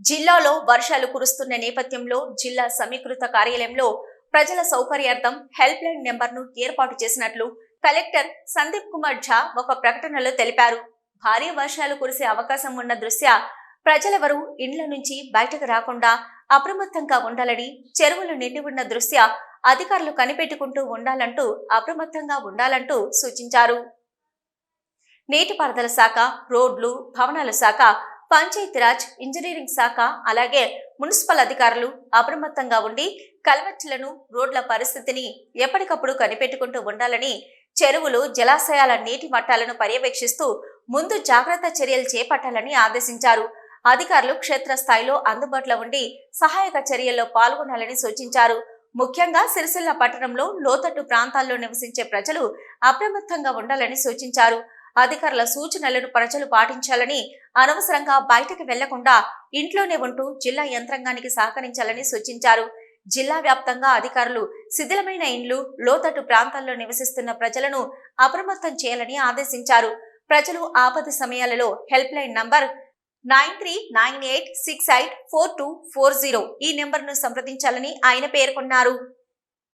జిల్లాలో వర్షాలు కురుస్తున్న నేపథ్యంలో జిల్లా సమీకృత కార్యాలయంలో ప్రజల సౌకర్యార్థం హెల్ప్ లైన్ నెంబర్ను ఏర్పాటు చేసినట్లు కలెక్టర్ సందీప్ కుమార్ ఝా ఒక ప్రకటనలో తెలిపారు. భారీ వర్షాలు కురిసే అవకాశం ఉన్న దృష్ట్యా ప్రజలెవరూ ఇండ్ల నుంచి బయటకు రాకుండా అప్రమత్తంగా ఉండాలని చెరువులు నిండి ఉన్న దృష్ట్యా అధికారులు కనిపెట్టుకుంటూ ఉండాలంటూ అప్రమత్తంగా ఉండాలంటూ సూచించారు. నీటిపారుదల శాఖ రోడ్లు భవనాల శాఖ పంచాయతీరాజ్ ఇంజనీరింగ్ శాఖ అలాగే మున్సిపల్ అధికారులు అప్రమత్తంగా ఉండి కల్వెట్లను రోడ్ల పరిస్థితిని ఎప్పటికప్పుడు కనిపెట్టుకుంటూ ఉండాలని చెరువులు జలాశయాల నీటి మట్టాలను పర్యవేక్షిస్తూ ముందు జాగ్రత్త చర్యలు చేపట్టాలని ఆదేశించారు. అధికారులు క్షేత్రస్థాయిలో అందుబాటులో ఉండి సహాయక చర్యల్లో పాల్గొనాలని సూచించారు. ముఖ్యంగా సిరిసిల్ల పట్టణంలో లోతట్టు ప్రాంతాల్లో నివసించే ప్రజలు అప్రమత్తంగా ఉండాలని సూచించారు. అధికారుల సూచనలను ప్రజలు పాటించాలని అనవసరంగా బయటకు వెళ్ళకుండా ఇంట్లోనే ఉంటూ జిల్లా యంత్రాంగానికి సహకరించాలని సూచించారు. జిల్లా వ్యాప్తంగా అధికారులు శిథిలమైన ఇండ్లు లోతట్టు ప్రాంతాల్లో నివసిస్తున్న ప్రజలను అప్రమత్తం చేయాలని ఆదేశించారు. ప్రజలు ఆపద సమయాలలో helpline number nine three nine eight six eight four two four zero ఈ నెంబర్ను సంప్రదించాలని ఆయన పేర్కొన్నారు.